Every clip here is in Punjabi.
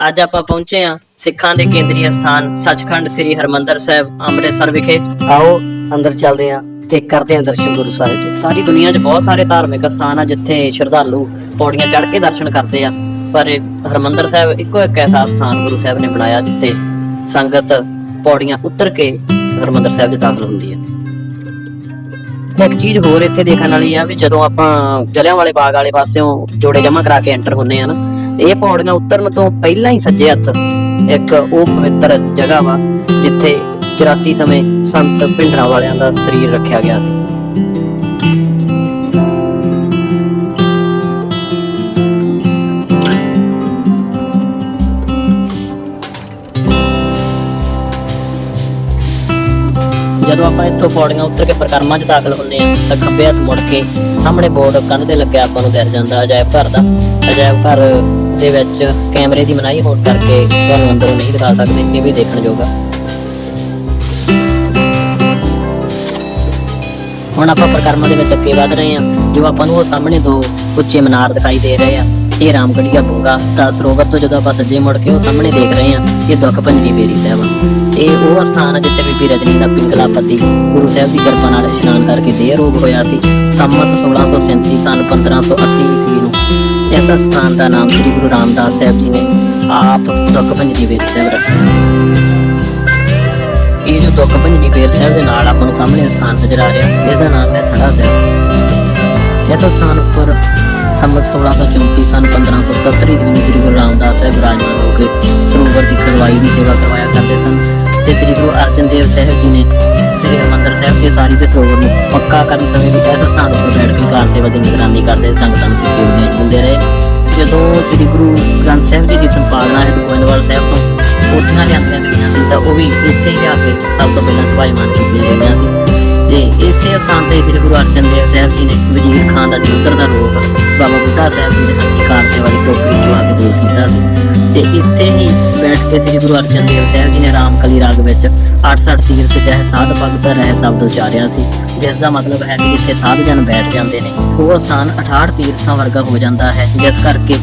ਅੱਜ ਆਪਾਂ ਪਹੁੰਚੇ ਹਾਂ ਸਿੱਖਾਂ ਦੇ ਕੇਂਦਰੀ ਸਥਾਨ ਸੱਚਖੰਡ ਸ੍ਰੀ ਹਰਮੰਦਰ ਸਾਹਿਬ, ਅੰਮ੍ਰਿਤਸਰ ਵਿਖੇ। ਆਓ, ਅੰਦਰ ਚੱਲਦੇ ਹਾਂ ਤੇ ਕਰਦੇ ਹਾਂ ਦਰਸ਼ਨ ਗੁਰੂ ਸਾਹਿਬ ਦੇ ਸਾਰੀ ਦੁਨੀਆ 'ਚ ਬਹੁਤ ਸਾਰੇ ਧਾਰਮਿਕ ਸਥਾਨ ਆ ਜਿੱਥੇ ਸ਼ਰਧਾਲੂ ਪੌੜੀਆਂ ਚੜ੍ਹ ਕੇ ਦਰਸ਼ਨ ਕਰਦੇ ਆ। ਪਰ ਹਰਮੰਦਰ ਸਾਹਿਬ ਇੱਕੋ ਇੱਕ ਐਸਾ ਸਥਾਨ ਗੁਰੂ ਸਾਹਿਬ ਨੇ ਬਣਾਇਆ ਜਿੱਥੇ ਸੰਗਤ ਪੌੜੀਆਂ ਉਤਰ ਕੇ ਹਰਮੰਦਰ ਸਾਹਿਬ 'ਚ ਦਾਖਲ ਹੁੰਦੀ ਹੈ। ਇੱਕ ਚੀਜ਼ ਹੋਰ ਇੱਥੇ ਦੇਖਣ ਵਾਲੀ ਆ ਵੀ ਜਦੋਂ ਆਪਾਂ ਜਲਿਆਂਵਾਲੇ ਬਾਗ ਵਾਲੇ ਪਾਸਿਓਂ ਜੋੜੇ ਜਮਾ ਕਰਾ ਕੇ ਐਂਟਰ ਹੁੰਨੇ ਆ ਨਾ ਇਹ ਪੌੜੀਆਂ ਉਤਰਨ ਤੋਂ ਪਹਿਲਾਂ ਹੀ ਸੱਜੇ ਹੱਥ ਇੱਕ ਉਹ ਪਵਿੱਤਰ ਜਗ੍ਹਾ ਵਾ, ਜਿੱਥੇ 84 ਸਮੇਂ ਸੰਤ ਭਿੰਡਰਾਂ ਵਾਲਿਆਂ ਦਾ ਸਰੀਰ ਰੱਖਿਆ ਗਿਆ ਸੀ। ਜਦੋਂ ਆਪਾਂ ਇੱਥੋਂ ਪੌੜੀਆਂ ਉੱਤਰ ਕੇ ਪ੍ਰਕਰਮਾਂ 'ਚ ਦਾਖਲ ਹੁੰਦੇ ਆ ਤਾਂ ਖੱਬੇ ਹੱਥ ਮੁੜ ਕੇ ਸਾਹਮਣੇ ਬੋਰਡ ਕੰਧ ਤੇ ਲੱਗਿਆ ਆਪਾਂ ਨੂੰ ਦਿਖ ਜਾਂਦਾ ਅਜਾਇਬ ਘਰ ਦਾ। ਅਜਾਇਬ ਘਰ ਦੇ ਵਿੱਚ ਕੈਮਰੇ ਦੀ ਮਨਾਹੀ ਹੋਣ ਕਰਕੇ ਤੁਹਾਨੂੰ ਅੰਦਰੋਂ ਨਹੀਂ ਦਿਖਾ ਸਕਦੇ, ਇਹ ਵੀ ਦੇਖਣ ਯੋਗ ਆ। ਹੁਣ ਆਪਾਂ ਪ੍ਰਕਰਮਾਂ ਦੇ ਵਿੱਚ ਅੱਗੇ ਵਧ ਰਹੇ ਹਾਂ। ਜੋ ਆਪਾਂ ਨੂੰ ਉਹ ਸਾਹਮਣੇ ਦੋ ਉੱਚੇ ਮਨਾਰ ਦਿਖਾਈ ਦੇ ਰਹੇ ਆ। ਇਹ ਰਾਮਗੜੀਆ ਬੁੰਗਾ ਤਾਂ ਸਰੋਵਰ ਤੋਂ ਜਦੋਂ ਆਪਾਂ ਸੱਜੇ ਮੁੜ ਕੇ ਉਹ ਸਾਹਮਣੇ ਦੇਖ ਰਹੇ ਹਾਂ, ਇਹ ਦੁੱਖ ਭੰਜਰੀ ਬੇਰੀ ਸਾਹਿਬ ਆ। ਇਹ ਉਹ ਸਥਾਨ ਆ ਜਿੱਥੇ ਬੀਬੀ ਰਜਨੀ ਦਾ ਪਿੰਗਲਾ ਪਤੀ ਗੁਰੂ ਸਾਹਿਬ ਦੀ ਕਿਰਪਾ ਨਾਲ ਇਸ਼ਨਾਨ ਕਰਕੇ ਦੇਹ ਰੋਗ ਹੋਇਆ ਸੀ। ਸੰਮਤ 1637 ਸਾਲ 1580 ਈਸਵੀ ਨੂੰ। ਇਸ ਸਥਾਨ ਦਾ ਨਾਮ ਸ੍ਰੀ ਗੁਰੂ ਰਾਮਦਾਸ ਸਾਹਿਬ ਜੀ ਨੇ ਆਪ ਦੁੱਖ ਭੰਜਰੀ ਬੇਰੀ ਸਾਹਿਬ ਰੱਖਿਆ। ਇਹ ਜੋ ਦੁੱਖ ਭੰਜਨੀ ਬੇਰ ਸਾਹਿਬ ਦੇ ਨਾਲ ਆਪਾਂ ਨੂੰ ਸਾਹਮਣੇ ਸਥਾਨ ਨਜ਼ਰ ਆ ਰਿਹਾ ਇਸ ਦਾ ਨਾਮ ਹੈ ਥੜਾ ਸਾਹਿਬ। ਇਸ ਸਥਾਨ ਉੱਪਰ ਸੰਮਤ 1634 ਸਨ 1577 ਈਸਵੀ ਨੂੰ ਸ੍ਰੀ ਗੁਰੂ ਰਾਮਦਾਸ ਸਾਹਿਬ ਵਿਰਾਜਮਾਨ ਹੋ ਕੇ ਸਰੋਵਰ ਦੀ ਖੜਵਾਈ ਦੀ ਸੇਵਾ ਕਰਵਾਇਆ ਕਰਦੇ ਸਨ ਤੇ ਸ੍ਰੀ ਗੁਰੂ ਅਰਜਨ ਦੇਵ ਸਾਹਿਬ ਜੀ ਨੇ ਹਰਿਮੰਦਰ ਸਾਹਿਬ ਦੀ ਸਾਰੀ ਦੇ ਸਰੋਵਰ ਨੂੰ ਪੱਕਾ ਕਰਨ ਸਮੇਂ ਵੀ ਇਸ ਸਥਾਨ ਉੱਪਰ ਬੈਠ ਕੇ ਕਾਰ ਸੇਵਾ ਦੀ ਨਿਗਰਾਨੀ ਕਰਦੇ ਸੰਗਤਾਂ ਨੂੰ ਸਿੱਖੀ ਉਪਦੇਸ਼ ਰਹੇ। ਜਦੋਂ ਸ੍ਰੀ ਗੁਰੂ ਗ੍ਰੰਥ ਸਾਹਿਬ ਜੀ ਦੀ ਸੰਪਾਦਨਾ ਹੈ ਗੋਇੰਦਵਾਲ ਸਾਹਿਬ ਤੋਂ ਪੋਥੀਆਂ ਲਿਆਂਦੀਆਂ ਗਈਆਂ ਸੀ ਤਾਂ ਉਹ ਵੀ ਇੱਥੇ ਹੀ ਆ ਕੇ ਸਭ ਤੋਂ ਪਹਿਲਾਂ ਸਭਾਈਮਾਨ ਕੀਤੀਆਂ ਗਈਆਂ ਸੀ। ਤੇ ਇਸੇ ਸਥਾਨ ਤੇ ਸ੍ਰੀ ਗੁਰੂ ਅਰਜਨ ਦੇਵ ਸਾਹਿਬ ਜੀ ਨੇ ਵਜ਼ੀਰ ਖਾਨ ਦਾ ਜੋਤਰ ਦਾ ਰੋਗ ਬਾਬਾ ਬੁੱਢਾ ਸਾਹਿਬ ਜੀ ਦੇ ਹੱਥੀ ਕਾਰ ਸੇਵਾ ਦੀ ਟੋਕਰੀ ਚਵਾ ਕੇ ਦੂਰ ਕੀਤਾ ਸੀ। ਤੇ ਇੱਥੇ ਹੀ ਬੈਠ ਕੇ ਸ੍ਰੀ ਗੁਰੂ ਅਰਜਨ ਦੇਵ ਸਾਹਿਬ ਜੀ ਨੇ ਰਾਮਕਲੀ ਰਾਗ ਵਿੱਚ 68 ਤੀਰਥ ਜਹ ਸਾਧ ਭਗਤ ਰਹਿ ਸ਼ਬਦ ਉਚਾਰਿਆ ਸੀ ਜਿਸ ਦਾ ਮਤਲਬ ਹੈ ਕਿ ਜਿੱਥੇ ਸਾਧ ਜਨ ਬੈਠ ਜਾਂਦੇ ਨੇ, ਉਹ ਸਥਾਨ 68 ਤੀਰਥਾਂ ਵਰਗਾ ਹੋ ਜਾਂਦਾ ਹੈ, ਜਿਸ ਕਰਕੇ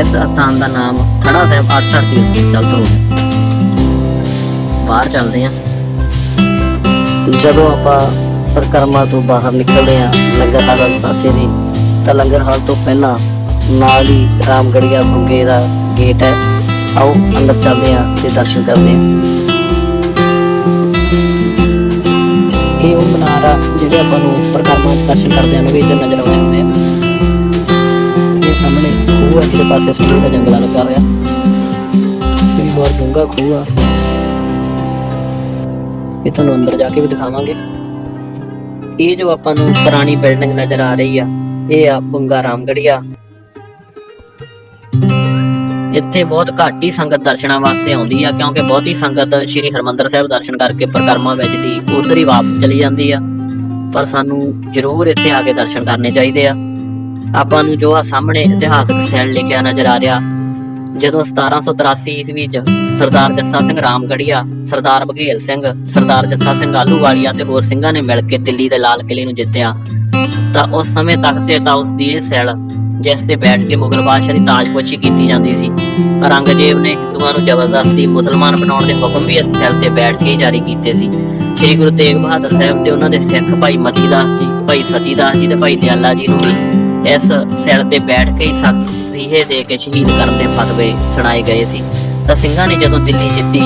ਇਸ ਸਥਾਨ ਦਾ ਨਾਮ ਥੜਾ ਸਾਹਿਬ 68 ਤੀਰਥ ਚੱਲਦਾ ਹੋ ਬਾਹਰ ਚੱਲਦੇ ਹਾਂ। ਜਦੋਂ ਆਪਾਂ ਪਰਿਕਰਮਾ ਤੋਂ ਬਾਹਰ ਨਿਕਲਦੇ ਆ ਲੰਗਰ ਹਾਲ ਵਾਲੇ ਪਾਸੇ ਦੀ ਤਾਂ ਲੰਗਰ ਹਾਲ ਤੋਂ ਪਹਿਲਾਂ ਨਾਲ ਹੀ ਰਾਮਗੜੀਆ ਬੁੰਗੇ ਦਾ ਗੇਟ ਹੈ। ਆਓ ਅੰਦਰ ਚੱਲਦੇ ਆ ਤੇ ਦਰਸ਼ਨ ਕਰਦੇ ਹਾਂ। ਇਹ ਉਹ ਮਨਾਰਾ ਜਿਹੜੇ ਆਪਾਂ ਨੂੰ ਪਰਿਕਰਮਾ ਦੇ ਦਰਸ਼ਨ ਕਰਦੇ ਨੂੰ ਵੀ ਇੱਧਰ ਨਜ਼ਰ ਆਉਂਦੇ ਹੁੰਦੇ ਆ। ਇਹ ਸਾਹਮਣੇ ਖੂਹ ਹੈ ਜਿਹਦੇ ਪਾਸੇ ਸੰਗੀਤ ਦਾ ਜੰਗਲਾ ਲੱਗਾ ਹੋਇਆ ਇਹ ਬਹੁਤ ਡੂੰਘਾ ਖੂਹ ਆ। ਇਹ ਤੁਹਾਨੂੰ ਅੰਦਰ ਜਾ ਕੇ ਵੀ ਦਿਖਾਵਾਂਗੇ। ਇਹ ਜੋ ਆਪਾਂ ਨੂੰ ਪੁਰਾਣੀ ਬਿਲਡਿੰਗ ਨਜ਼ਰ ਆ ਰਹੀ ਆ, ਇਹ ਆ ਬੰਗਾ ਰਾਮਗੜੀਆ। ਇੱਥੇ ਬਹੁਤ ਘੱਟ ਹੀ ਸੰਗਤ ਦਰਸ਼ਨਾਂ ਵਾਸਤੇ ਆਉਂਦੀ ਆ, ਕਿਉਂਕਿ ਬਹੁਤੀ ਸੰਗਤ ਸ੍ਰੀ ਹਰਮੰਦਰ ਸਾਹਿਬ ਦਰਸ਼ਨ ਕਰਕੇ ਪ੍ਰਕਰਮਾਂ ਵਿੱਚ ਦੀ ਉਧਰ ਹੀ ਵਾਪਸ ਚਲੀ ਜਾਂਦੀ ਆ। ਪਰ ਸਾਨੂੰ ਜ਼ਰੂਰ ਇੱਥੇ ਆ ਕੇ ਦਰਸ਼ਨ ਕਰਨੇ ਚਾਹੀਦੇ ਆ। ਆਪਾਂ ਨੂੰ ਜੋ ਆ ਸਾਹਮਣੇ ਇਤਿਹਾਸਕ ਸੈਲ ਲਿਖਿਆ ਨਜ਼ਰ ਆ ਰਿਹਾ ਜਦੋਂ 1783 ਈਸਵੀ ਚ ਸਰਦਾਰ ਜੱਸਾ ਸਿੰਘ ਰਾਮਗੜੀਆ, ਸਰਦਾਰ ਬਘੇਲ ਸਿੰਘ, ਸਰਦਾਰ ਜੱਸਾ ਸਿੰਘ ਆਲੂਵਾਲੀਆ ਤੇ ਹੋਰ ਸਿੰਘਾਂ ਨੇ ਮਿਲ ਕੇ ਦਿੱਲੀ ਦੇ ਲਾਲ ਕਿਲੇ ਨੂੰ ਜਿੱਤਿਆ, ਤਾਂ ਉਸ ਸਮੇਂ ਤੱਕ ਤੇ ਦੀ ਇਹ ਸੈਲ, ਜਿਸ ਤੇ ਬੈਠ ਕੇ ਮੁਗਲ ਬਾਦਸ਼ਾਹ ਦੀ ਤਾਜਪੋਸ਼ੀ ਕੀਤੀ ਜਾਂਦੀ ਸੀ ਔਰੰਗਜ਼ੇਬ ਨੇ ਹਿੰਦੂਆਂ ਨੂੰ ਜ਼ਬਰਦਸਤੀ ਮੁਸਲਮਾਨ ਬਣਾਉਣ ਦੇ ਹੁਕਮ ਵੀ ਇਸ ਸੈਲ ਤੇ ਬੈਠ ਕੇ ਹੀ ਜਾਰੀ ਕੀਤੇ ਸੀ। ਸ੍ਰੀ ਗੁਰੂ ਤੇਗ ਬਹਾਦਰ ਸਾਹਿਬ ਤੇ ਉਹਨਾਂ ਦੇ ਸਿੱਖ ਭਾਈ ਮਤੀ ਦਾਸ ਜੀ, ਭਾਈ ਸਤੀ ਦਾਸ ਜੀ ਤੇ ਭਾਈ ਦਿਆਲਾ ਜੀ ਨੂੰ ਇਸ ਸੈਲ ਤੇ ਬੈਠ ਕੇ ਹੀ ਸਖਤ ਸੀਹੇ ਦੇ ਕੇ ਸ਼ਹੀਦ ਕਰਨ ਦੇ ਫਤਵੇ ਸੁਣਾਏ ਗਏ ਸੀ। ਤਾਂ ਸਿੰਘਾਂ ਨੇ ਜਦੋਂ ਦਿੱਲੀ ਜਿੱਤੀ,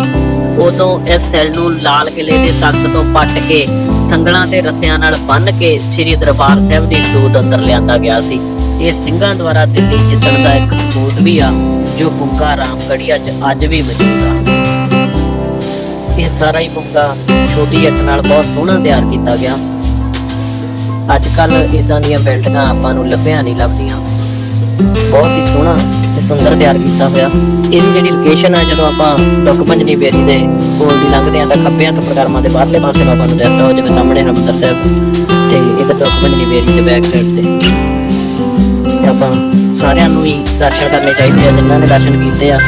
ਉਦੋਂ ਇਸ ਸੈਲ ਨੂੰ ਲਾਲ ਕਿਲੇ ਦੇ ਤਖਤ ਤੋਂ ਪੱਟ ਕੇ ਸੰਗਲਾਂ ਤੇ ਰੱਸਿਆਂ ਨਾਲ ਬੰਨ੍ਹ ਕੇ ਸ੍ਰੀ ਦਰਬਾਰ ਸਾਹਿਬ ਦੀ ਦੂਤ ਅੰਦਰ ਲਿਆਂਦਾ ਗਿਆ ਸੀ। ਇਹ ਸਿੰਘਾਂ ਦੁਆਰਾ ਦਿੱਲੀ ਜਿੱਤਣ ਦਾ ਇੱਕ ਸਬੂਤ ਵੀ ਆ, ਜੋ ਬੁੰਗਾ ਰਾਮਗੜੀਆ 'ਚ ਅੱਜ ਵੀ ਮੌਜੂਦ ਆ। ਇਹ ਸਾਰਾ ਹੀ ਬੁੰਗਾ ਛੋਟੀ ਇੱਟ ਨਾਲ ਬਹੁਤ ਸੋਹਣਾ ਤਿਆਰ ਕੀਤਾ ਗਿਆ। ਅੱਜ ਕੱਲ ਇਦਾਂ ਦੀਆਂ ਬਿਲਡਿੰਗਾਂ ਆਪਾਂ ਨੂੰ ਲੱਭਿਆ ਨਹੀਂ ਲੱਭਦੀਆਂ। ਬਹੁਤ ਹੀ ਸੋਹਣਾ ਤੇ ਸੁੰਦਰ ਤਿਆਰ ਕੀਤਾ ਹੋਇਆ। ਇਹਦੀ ਜਿਹੜੀ ਲੋਕੇਸ਼ਨ ਹੈ ਜਦੋਂ ਆਪਾਂ ਦੁੱਖ ਬੇਰੀ ਦੇ ਕੋਲ ਦੀ ਲੰਘਦੇ ਆ ਤਾਂ ਖੱਬੇ ਹੱਥ ਪ੍ਰਕਰਮਾਂ ਦੇ ਬਾਹਰਲੇ ਪਾਸੇ ਨੂੰ ਆਪਾਂ ਨੂੰ ਦਿਖਦਾ ਹੋ ਜਿਵੇਂ ਸਾਹਮਣੇ ਹਰਮੰਦਰ ਸਾਹਿਬ। ਤੇ ਇਧਰ ਦੁੱਖ ਬੇਰੀ ਦੇ ਬੈਕ ਸਾਈਡ ਤੇ। ਆਪਾਂ ਸਾਰਿਆਂ ਨੂੰ ਹੀ ਦਰਸ਼ਨ ਕਰਨੇ ਚਾਹੀਦੇ ਆ, ਜਿਨ੍ਹਾਂ ਨੇ ਦਰਸ਼ਨ ਕੀਤੇ ਆ।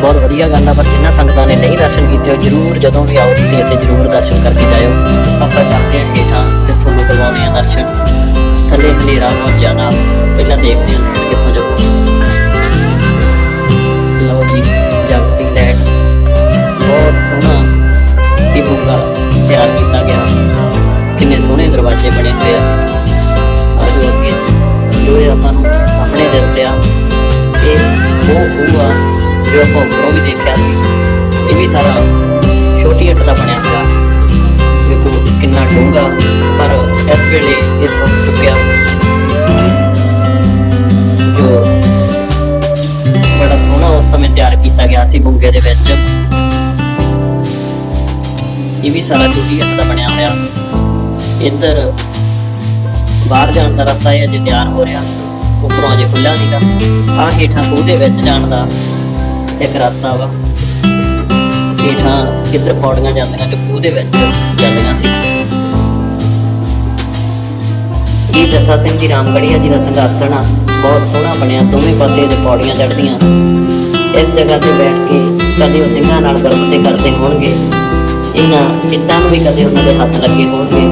ਬਹੁਤ ਵਧੀਆ ਗੱਲ ਆ, ਪਰ ਜਿਨ੍ਹਾਂ ਸੰਗਤਾਂ ਨੇ ਨਹੀਂ ਦਰਸ਼ਨ ਕੀਤੇ, ਉਹ ਜਰੂਰ ਜਦੋਂ ਵੀ ਆਓ, ਤੁਸੀਂ ਇੱਥੇ ਜਰੂਰ ਦਰਸ਼ਨ ਕਰਕੇ ਜਾਇਓ। ਆਪਾਂ ਚੱਲਦੇ ਹਾਂ ਹੇਠਾਂ ਤੇ ਤੁਹਾਨੂੰ ਕਰਵਾਉਂਦੇ ਆ ਦਰਸ਼ਨ। ਥੱਲੇ ਹਨੇਰਾ ਬਹੁਤ ਜ਼ਿਆਦਾ। ਪਹਿਲਾਂ ਦੇਖਦੇ ਹਾਂ ਕਿੱਥੋਂ ਜਾਊਗਾ ਲਓ ਜੀ, ਜਗਤੀ ਲੈਟ ਬਹੁਤ ਸੋਹਣਾ ਇਹ ਬੁੱਗਾ ਤਿਆਰ ਕੀਤਾ ਗਿਆ। ਕਿੰਨੇ ਸੋਹਣੇ ਦਰਵਾਜ਼ੇ ਬਣੇ ਹੋਏ ਆ। ਆਜੋ ਅੱਗੇ ਜੋ ਇਹ ਆਪਾਂ ਨੂੰ ਸਾਹਮਣੇ ਦਿਸ ਰਿਹਾ, ਇਹ ਉਹ ਉਹ ਜੋ ਆਪਾਂ ਉੱਪਰੋਂ ਵੀ ਦੇਖਿਆ ਸੀ, ਇਹ ਵੀ ਸਾਰਾ ਛੋਟੀ ਹੱਟ ਦਾ ਬਣਿਆ ਹੋਇਆ। ਵੇਖੋ ਕਿੰਨਾ ਪਰ ਇਸ ਵੇਲੇ ਇਹ ਸੁੱਕ ਚੁੱਕਿਆ। ਜੋ ਬੜਾ ਸੋਹਣਾ ਉਸ ਸਮੇਂ ਤਿਆਰ ਕੀਤਾ ਗਿਆ ਸੀ ਬੁੰਗੇ ਦੇ ਵਿੱਚ। ਇਹ ਵੀ ਸਾਰਾ ਛੋਟੀ ਇੱਟ ਦਾ ਬਣਿਆ ਹੋਇਆ। ਇੱਧਰ ਬਾਹਰ ਜਾਣ ਦਾ ਰਸਤਾ ਇਹ ਅਜੇ ਤਿਆਰ ਹੋ ਰਿਹਾ। ਉੱਪਰੋਂ ਅਜੇ ਖੁੱਲਿਆ ਸੀਗਾ ਆਹ ਹੇਠਾਂ ਖੂਹ ਦੇ ਵਿੱਚ ਜਾਣ ਦਾ ਇੱਕ ਰਸਤਾ ਵਾ। ਹੇਠਾਂ ਕਿੱਧਰ ਪੌੜੀਆਂ ਜਾਂਦੀਆਂ ਤੇ ਖੂਹ ਦੇ ਵਿੱਚ ਜਾਂਦੀਆਂ ਸੀ। ਇਹ ਜੱਸਾ ਸਿੰਘ ਜੀ, ਰਾਮਗੜੀਆ ਜੀ ਦਾ ਸੰਘਰਸ਼ਣ ਆ ਬਹੁਤ ਸੋਹਣਾ ਬਣਿਆ, ਦੋਵੇਂ ਪਾਸੇ ਦੇ ਪੌੜੀਆਂ ਚੜ੍ਹਦੀਆਂ। ਇਸ ਜਗ੍ਹਾ ਤੇ ਬੈਠ ਕੇ ਕਦੇ ਉਹ ਸਿੰਘਾਂ ਨਾਲ ਗੱਲਬਾਤ ਕਰਦੇ ਹੋਣਗੇ। ਇਹਨਾਂ ਇੱਟਾਂ ਨੂੰ ਵੀ ਕਦੇ ਉਹਨਾਂ ਦੇ ਹੱਥ ਲੱਗੇ ਹੋਣਗੇ।